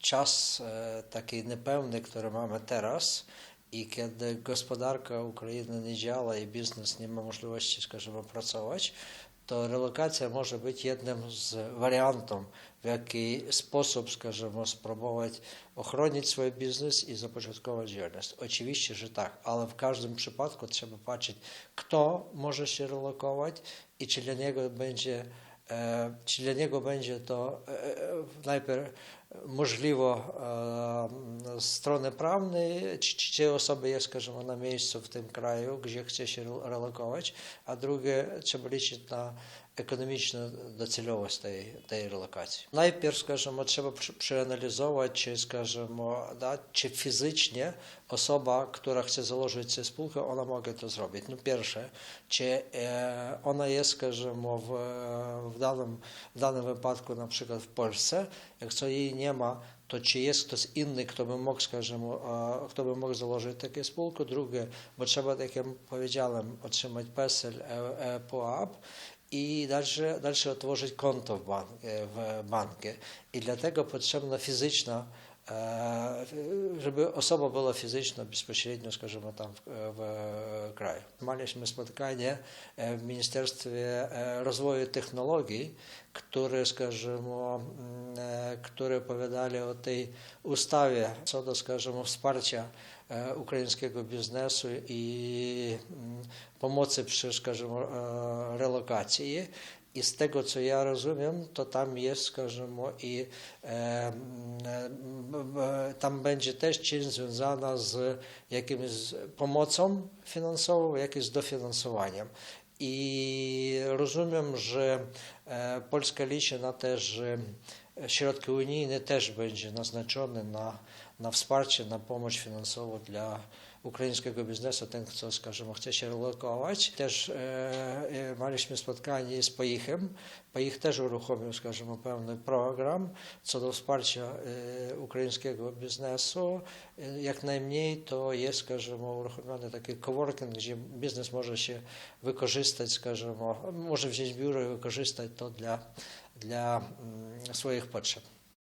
czas e, taki niepełny, który mamy teraz i kiedy gospodarka Ukrainy nie działa i biznes nie ma możliwości, скажімо, pracować, to relokacja może być jednym z wariantów, w jaki sposób, скажімо, spróbować ochronić swój biznes i zapoczątkować działalność. Oczywiście, że tak, ale w każdym przypadku trzeba patrzeć, kto może się relokować i czy dla niego będzie, e, E, czy dla niego będzie to e, e, najpierw możliwo strony prawnej, czy, czy te osoby jest, każemy, na miejscu w tym kraju, gdzie chce się relokować, a drugie trzeba liczyć na ekonomiczną docelowość tej, tej relokacji. Najpierw, скажімо, trzeba przy- przeanalizować, czy, скажімо, da, czy fizycznie osoba, która chce założyć sobie spółkę, ona może to zrobić. No pierwsze, czy e, ona jest, скажімо, w, w, danym, w danym wypadku, na przykład w Polsce, jak co jej nie ma, to czy jest ktoś inny, kto by mógł, скажімо, e, kto by mógł założyć taką spółkę. Drugie, bo trzeba, tak jak powiedziałem, otrzymać PESEL, e, e, POAP i dalsze, dalsze otworzyć konto w, bank, w banku. I dlatego potrzebna fizyczna, e, e, w Ministerstwie e, Rozwoju Technologii, które, скажімо, mm, e, które opowiadali o tej ustawie co do, скажімо, wsparcia e, ukraińskiego biznesu i mm, pomocy przy, скажімо, e, relokacji. I z tego, co ja rozumiem, to tam jest, każdemu i e, tam będzie też część związana z jakimś pomocą finansową, jak i z dofinansowaniem. I rozumiem, że e, Polska liczy na te, że środki unijne też będzie naznaczone na pomoc finansową dla ukraińskiego biznesu, ten, kto, скажімо, chce się relokować. Też e, e, mieliśmy spotkanie z PAIH-em. PAIH też uruchomił, скажімо, e. E, скажімо, uruchomiony taki coworking, gdzie biznes może się wykorzystać, скажімо, może wziąć biuro i wykorzystać to dla, dla mm, swoich potrzeb.